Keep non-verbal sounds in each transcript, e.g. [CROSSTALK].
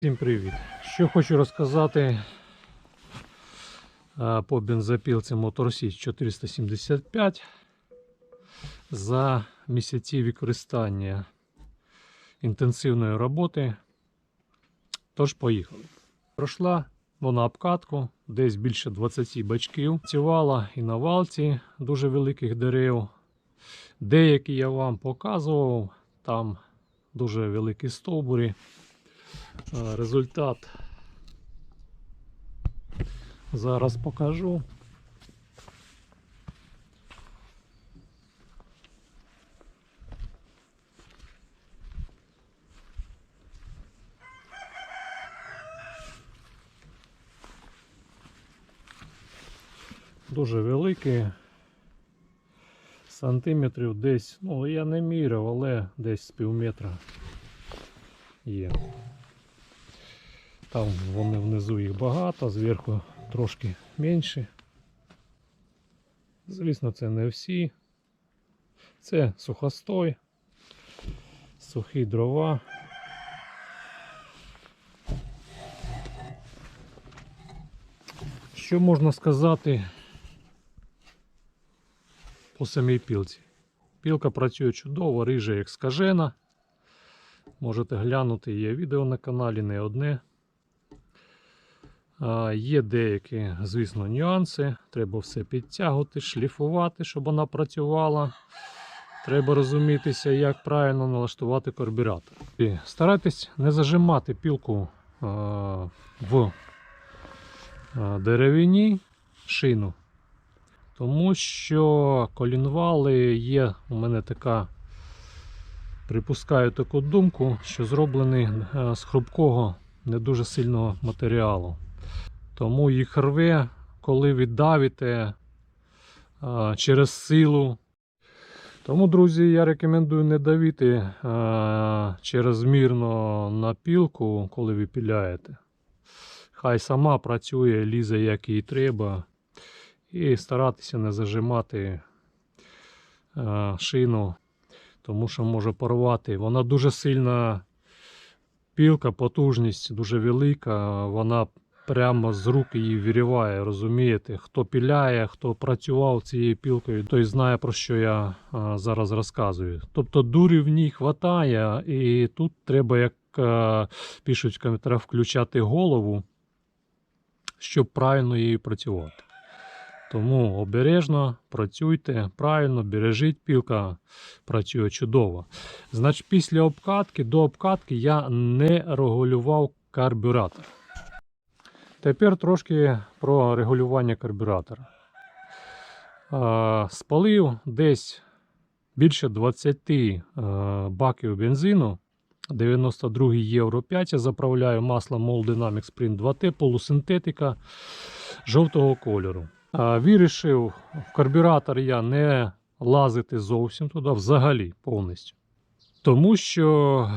Всім привіт! Що хочу розказати е, по бензопілці Motor 475 за місяці використання інтенсивної роботи. Тож поїхали. Пройшла вона обкатку, десь більше 20 бачків. Працювала і на валці дуже великих дерев. Деякі я вам показував, там дуже великі стовбури. Е, Результат зараз покажу. Дуже великий. Сантиметрів десь, ну я не міряв, але десь з пів є. Там вони внизу їх багато, зверху трошки менші. Звісно, це не всі. Це сухостой, сухі дрова. Що можна сказати по самій пілці? Пілка працює чудово, рижа як скажена. Можете глянути, є відео на каналі, не одне. Є деякі, звісно, нюанси. Треба все підтягувати, шліфувати, щоб вона працювала. Треба розумітися, як правильно налаштувати карбюратор. І старайтесь не зажимати пілку в деревині шину, тому що колінвали є у мене така. Припускаю таку думку, що зроблені е, з хрупкого, не дуже сильного матеріалу. Тому їх рве, коли віддавите е, через силу. Тому, друзі, я рекомендую не давити е, через мірно на пілку, коли ви піляєте. Хай сама працює, лізе як їй треба. І старатися не зажимати е, шину тому що може порвати. Вона дуже сильна пілка, потужність дуже велика. Вона прямо з рук її виріває, розумієте? Хто піляє, хто працював цією пілкою, той знає про що я а, зараз розказую. Тобто дурі в ній хватає, і тут треба, як а, пишуть в коментарях, включати голову, щоб правильно її працювати. Тому обережно працюйте, правильно, бережіть пілка, працює чудово. Значить, після обкатки до обкатки я не регулював карбюратор. Тепер трошки про регулювання карбюратора. Е, Спалив десь більше 20 е, баків бензину. 92 євро 5 я заправляю масло Mol Dynamics Sprint 2T, полусинтетика жовтого кольору. Вирішив в карбюратор я не лазити зовсім туди, взагалі повністю. Тому що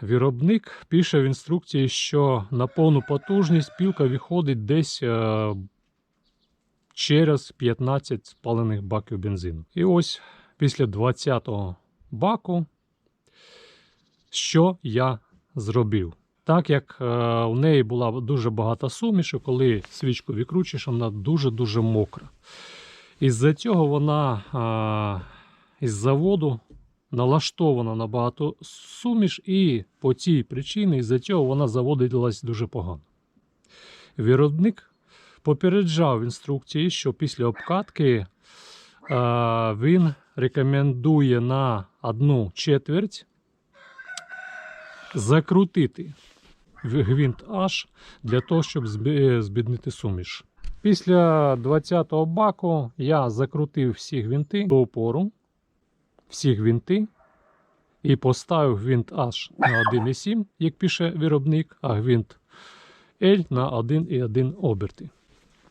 виробник пише в інструкції, що на повну потужність пілка виходить десь е, через 15 спалених баків бензину. І ось після 20-го баку, що я зробив? Так як е, у неї була дуже багата сумішу, коли свічку відкручуєш, вона дуже-дуже мокра. Із-за цього вона е, із заводу налаштована на багато суміш, і по цій причині із-за цього вона заводилась дуже погано. Виробник попереджав інструкції, що після обкатки е, він рекомендує на одну четверть закрутити гвинт H для того, щоб збіднити суміш. Після 20-го баку я закрутив всі гвинти до опору, всі гвинти, і поставив гвинт H на 1,7, як пише виробник, а гвинт L на 1,1 оберти.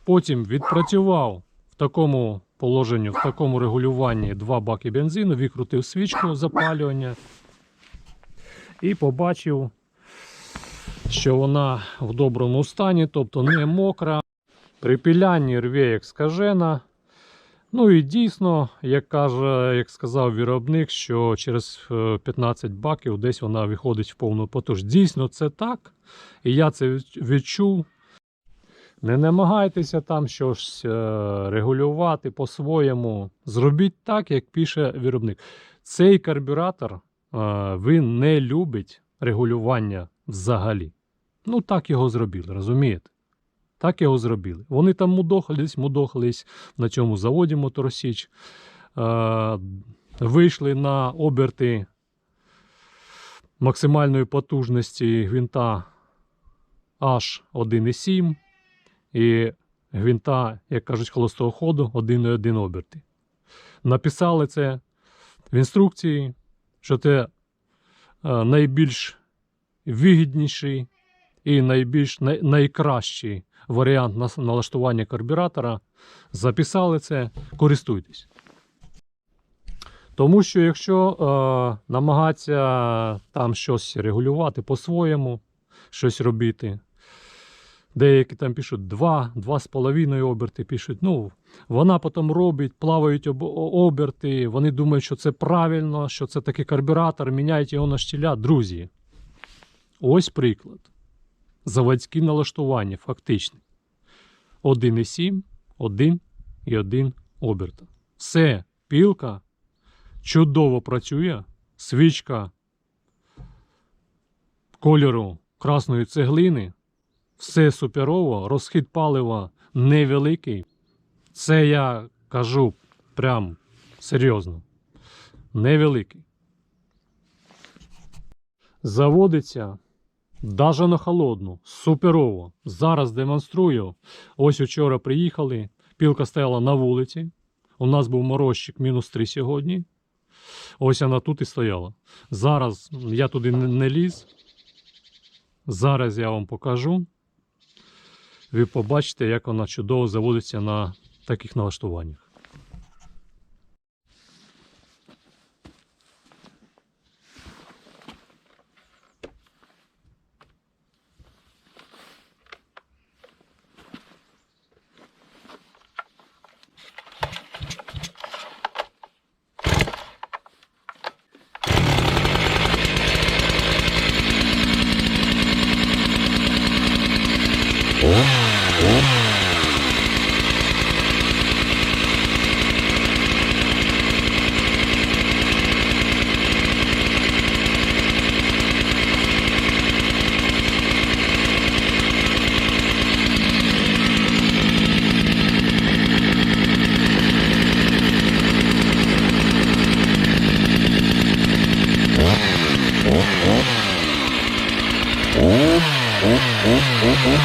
Потім відпрацював в такому положенні, в такому регулюванні два баки бензину, викрутив свічку запалювання і побачив, що вона в доброму стані, тобто не мокра. При пілянні рве як скажена. Ну і дійсно, як каже, як сказав виробник, що через е, 15 баків десь вона виходить в повну потужність. Дійсно, це так. І я це відчув. Не намагайтеся там щось е, регулювати по-своєму. Зробіть так, як пише виробник. Цей карбюратор е, він не любить регулювання взагалі. Ну, так його зробили, розумієте? Так його зробили. Вони там мудохались, мудохались на цьому заводі Моторосіч. Е, вийшли на оберти максимальної потужності гвинта аж 1,7 і гвинта, як кажуть, холостого ходу 1,1 оберти. Написали це в інструкції, що це е, найбільш вигідніший і найбільш най, найкращий варіант налаштування карбюратора. Записали це, користуйтесь. Тому що якщо е, намагатися там щось регулювати по-своєму, щось робити, деякі там пишуть 2, 2,5 оберти пишуть. Ну, вона потім робить, плавають об, оберти, вони думають, що це правильно, що це такий карбюратор, міняють його на штіля. Друзі, ось приклад. Заводські налаштування, фактично. 1,7, 1 і 1 оберта. Все, пілка чудово працює, свічка кольору красної цеглини, все суперово, розхід палива невеликий. Це я кажу прям серйозно. Невеликий. Заводиться Даже на холодну, суперово. Зараз демонструю. Ось учора приїхали. Пілка стояла на вулиці. У нас був морозчик мінус 3 сьогодні. Ось вона тут і стояла. Зараз я туди не, не ліз. Зараз я вам покажу. Ви побачите, як вона чудово заводиться на таких налаштуваннях.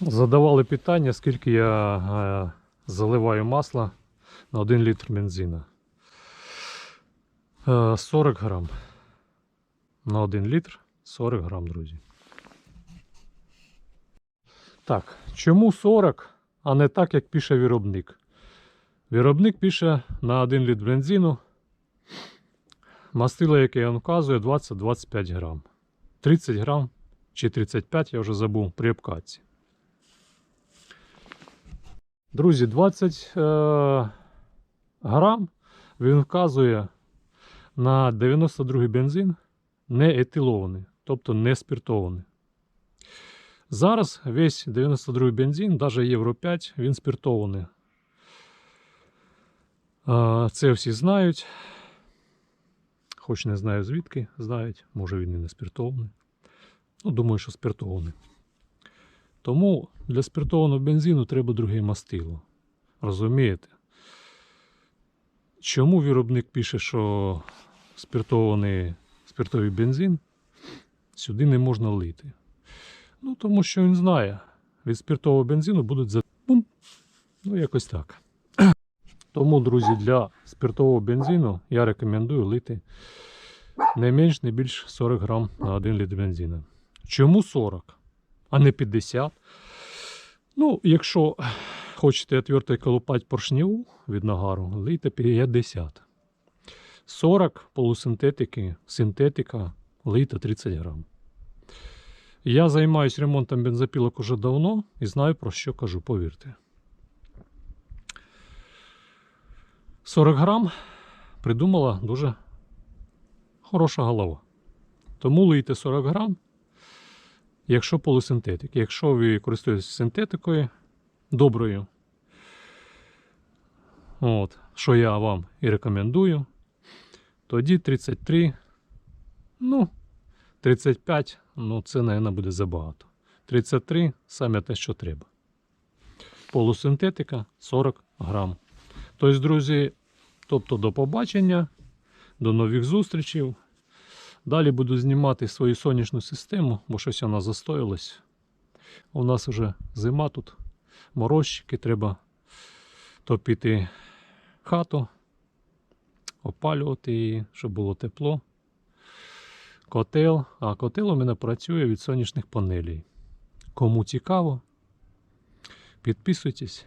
Задавали питання, скільки я е, заливаю масла на 1 літр бензина. Е, 40 грам. На 1 літр 40 грам, друзі. Так, чому 40, а не так, як пише виробник? Виробник пише на 1 літр бензину. Мастило, яке він вказує, 20-25 грам. 30 грам чи 35, я вже забув при обкатці. Друзі, 20 е, грам він вказує на 92-й бензин не етилований. тобто не спиртований. Зараз весь 92 бензин, навіть Євро 5, він спиртований. Це всі знають. Хоч не знаю звідки знають, може він і не спиртований. Ну, думаю, що спиртований. Тому для спиртованого бензину треба друге мастило. Розумієте? Чому виробник пише, що спиртований спиртовий бензин сюди не можна лити? Ну, тому що він знає, від спиртового бензину будуть за. Бум! Ну, якось так. [CLEARS THROAT] Тому, друзі, для спиртового бензину я рекомендую лити не менш, не більш 40 грам на 1 літр бензину. Чому 40, а не 50? Ну, якщо хочете отвертою колупати поршню від нагару, лийте 50. 40 полусинтетики, синтетика, лийте 30 грам. Я займаюся ремонтом бензопілок уже давно і знаю про що кажу, повірте. 40 грам придумала дуже хороша голова. Тому лийте 40 грам, якщо полусинтетик. Якщо ви користуєтесь синтетикою доброю, от, що я вам і рекомендую, тоді 33, ну, 35, ну це, мабуть, буде забагато. 33 саме те, що треба. Полусинтетика 40 грам. Тобто, друзі, тобто до побачення, до нових зустрічей. Далі буду знімати свою сонячну систему, бо щось вона застоїлась. У нас вже зима тут, морозчики, треба топити хату, опалювати її, щоб було тепло. Котел, а котел у мене працює від сонячних панелей. Кому цікаво, підписуйтесь,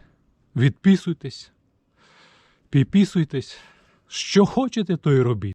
відписуйтесь, підписуйтесь. Що хочете, то й робіть.